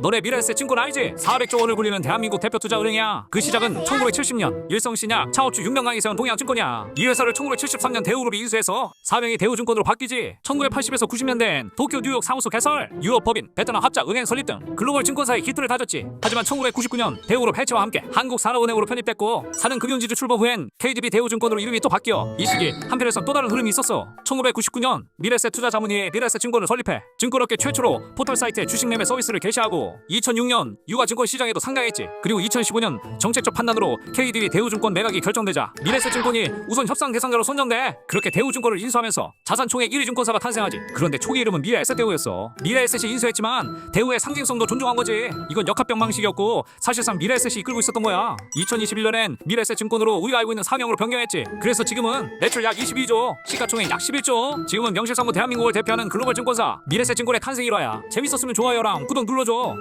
너네 미래에셋 증권 알지? 400조 원을 굴리는 대한민국 대표 투자 은행이야. 그 시작은 1970년 일성신약 창업주 윤명강이 세운 동양증권이야. 이 회사를 1973년 대우그룹이 인수해서 사명이 대우증권으로 바뀌지. 1980에서 90년대엔 도쿄 뉴욕 사무소 개설, 유럽 법인, 베트남 합작 은행 설립 등 글로벌 증권사의 기틀을 다졌지. 하지만 1999년 대우그룹 해체와 함께 한국산업은행으로 편입됐고 사는 금융지주 출범 후엔 KDB 대우증권으로 이름이 또 바뀌어 이 시기 한편에선 또 다른 흐름이 있었어. 1999년 미래셋 투자자문위에 미래셋 증권을 설립해 증권업계 최초로 포털 사이트에 주식 매매 서비스를 개시하고 2006년 유가증권 시장에도 상장했지. 그리고 2015년 정책적 판단으로 KDB 대우증권 매각이 결정되자 미래셋 증권이 우선 협상 대상자로 선정돼. 그렇게 대우증권을 인수하면서 자산총액 1위 증권사가 탄생하지. 그런데 초기 이름은 미래에셋 대우였어. 미래에셋이 인수했지만 대우의 상징성도 존중한 거지. 이건 역합병 방식이었고 사실상 미래에셋이 이끌고 있었던 거야. 2021년엔 미래에셋 증권으로 우리가 알고 있는 사명으로 변경했지. 그래서 지금은 매출 약 22조, 시가총액 약 11조. 지금은 명실상부 대한민국을 대표하는 글로벌 증권사 미래에셋 증권의 탄생 일화야. 재밌었으면 좋아요랑 구독 눌러줘.